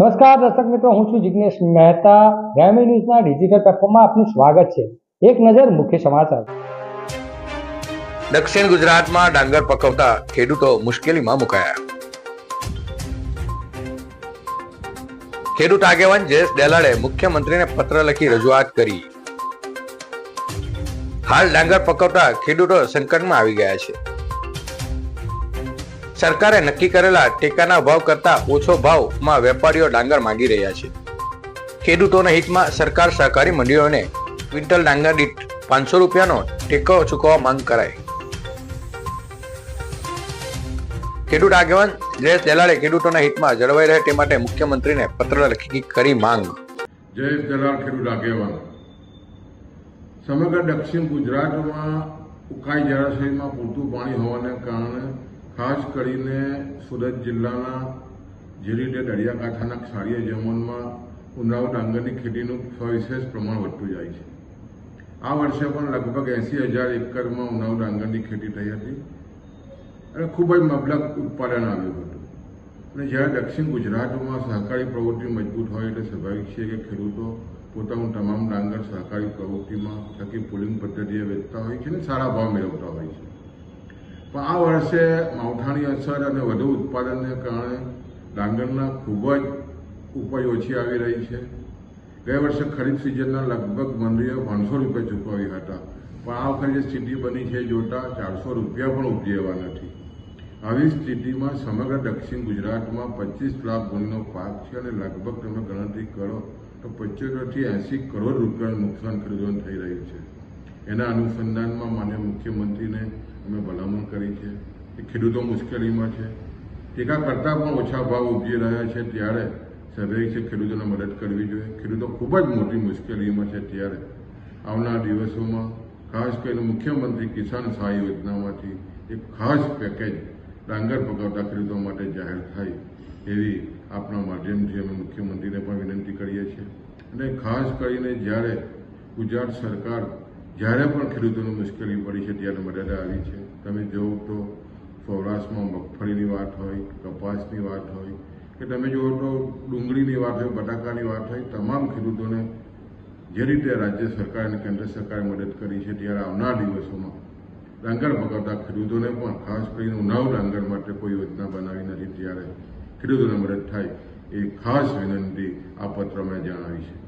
નમસ્કાર, દર્શક મિત્રો, હું છું જિગ્નેશ મહેતા. ગ્રામી ન્યૂઝના ડિજિટલ પ્લેટફોર્મમાં આપનું સ્વાગત છે. એક નજર મુખ્ય સમાચાર. દક્ષિણ ગુજરાતમાં ડાંગર પકવતા ખેડૂતો મુશ્કેલીમાં મુકાયા. ખેડૂત આગેવાન જયેશ ડેલાડે મુખ્યમંત્રીને પત્ર લખી રજૂઆત કરી. હાલ ડાંગર પકવતા ખેડૂતો સંકટમાં આવી ગયા છે. સરકારે નક્કી કરેલા ટેકાના ભાવ કરતા ઓછો ભાવમાં વેપારીઓ ડાંગર માંગી રહ્યા છે. ખેડૂતોના હિતમાં સરકાર સહકારી મંડળીઓને ક્વિન્ટલ ડાંગર દીઠ પાંચસો રૂપિયાનો ટેકો ચૂકવવા માંગ કરાય ખેડૂત આગેવાન જયેશ દલાલે ખેડૂતોના હિતમાં જળવાઈ રહે તે માટે મુખ્યમંત્રીને પત્ર લખી કરી માંગ. જયેશ દલાલ ખેડૂત આગેવાન. સમગ્ર દક્ષિણ ગુજરાતમાં ઉકાઈ જળાશયમાં પૂરતું પાણી હોવાને કારણે ખાસ કરીને સુરત જિલ્લાના જે રીતે દરિયાકાંઠાના ક્ષારીય જમનમાં ઉનાળુ ડાંગરની ખેતીનું સવિશેષ પ્રમાણ વધતું જાય છે. આ વર્ષે પણ લગભગ એંસી હજાર એકરમાં ઉનાળુ ડાંગરની ખેતી થઈ હતી અને ખૂબ જ મબલક ઉત્પાદન આવ્યું હતું. અને જ્યારે દક્ષિણ ગુજરાતમાં સહકારી પ્રવૃત્તિ મજબૂત હોય એટલે સ્વાભાવિક છે કે ખેડૂતો પોતાનું તમામ ડાંગર સહકારી પ્રવૃત્તિમાં થકી પુલિંગ પદ્ધતિએ વેચતા હોય છે અને સારા ભાવ મેળવતા હોય છે. પણ આ વર્ષે માવઠાની અસર અને વધુ ઉત્પાદનને કારણે ડાંગરના ખૂબ જ ઉપજ ઓછી આવી રહી છે. ગયા વર્ષે ખરીફ સિઝનના લગભગ મંડળીઓ પાંચસો રૂપિયા ચૂકવ્યા હતા. પણ આ વખતે જે સ્થિતિ બની છે, જોતા ચારસો રૂપિયા પણ ઉપજેવા નથી. આવી સ્થિતિમાં સમગ્ર દક્ષિણ ગુજરાતમાં પચીસ લાખ ગુણનો પાક છે અને લગભગ તમે ગણતરી કરો તો પંચોતેરથી એંસી કરોડ રૂપિયાનું નુકસાન ખેડૂતોને થઈ રહ્યું છે. એના અનુસંધાનમાં માન્ય મુખ્યમંત્રીને અમે ભલામણ કરી છે. કે ખેડૂતો મુશ્કેલીમાં છે. ટેકા કરતાં પણ ઓછા ભાવ ઉપજી રહ્યા છે ત્યારે સ્વાભાવિક છે ખેડૂતોને મદદ કરવી જોઈએ. ખેડૂતો ખૂબ જ મોટી મુશ્કેલીમાં છે ત્યારે. આવનાર દિવસોમાં ખાસ કરીને મુખ્યમંત્રી કિસાન સહાય યોજનામાંથી એક ખાસ પેકેજ ડાંગર પકવતા ખેડૂતો માટે જાહેર થાય એવી આપણા માધ્યમથી અમે મુખ્યમંત્રીને પણ વિનંતી કરીએ છીએ. અને ખાસ કરીને જ્યારે ગુજરાત સરકાર જ્યારે પણ ખેડૂતોને મુશ્કેલી પડી છે ત્યારે મદદ આવી છે. તમે જુઓ તો સૌરાષ્ટ્રમાં મગફળીની વાત હોય, કપાસની વાત હોય, કે તમે જુઓ તો ડુંગળીની વાત હોય, બટાકાની વાત હોય, તમામ ખેડૂતોને જે રીતે રાજ્ય સરકાર અને કેન્દ્ર સરકારે મદદ કરી છે ત્યારે આવનાર દિવસોમાં ડાંગર પકડતા ખેડૂતોને પણ, ખાસ કરીને ઉનાવ ડાંગર માટે કોઈ યોજના બનાવી નથી ત્યારે ખેડૂતોને મદદ થાય એ ખાસ વિનંતી આ પત્રમાં જણાવી છે.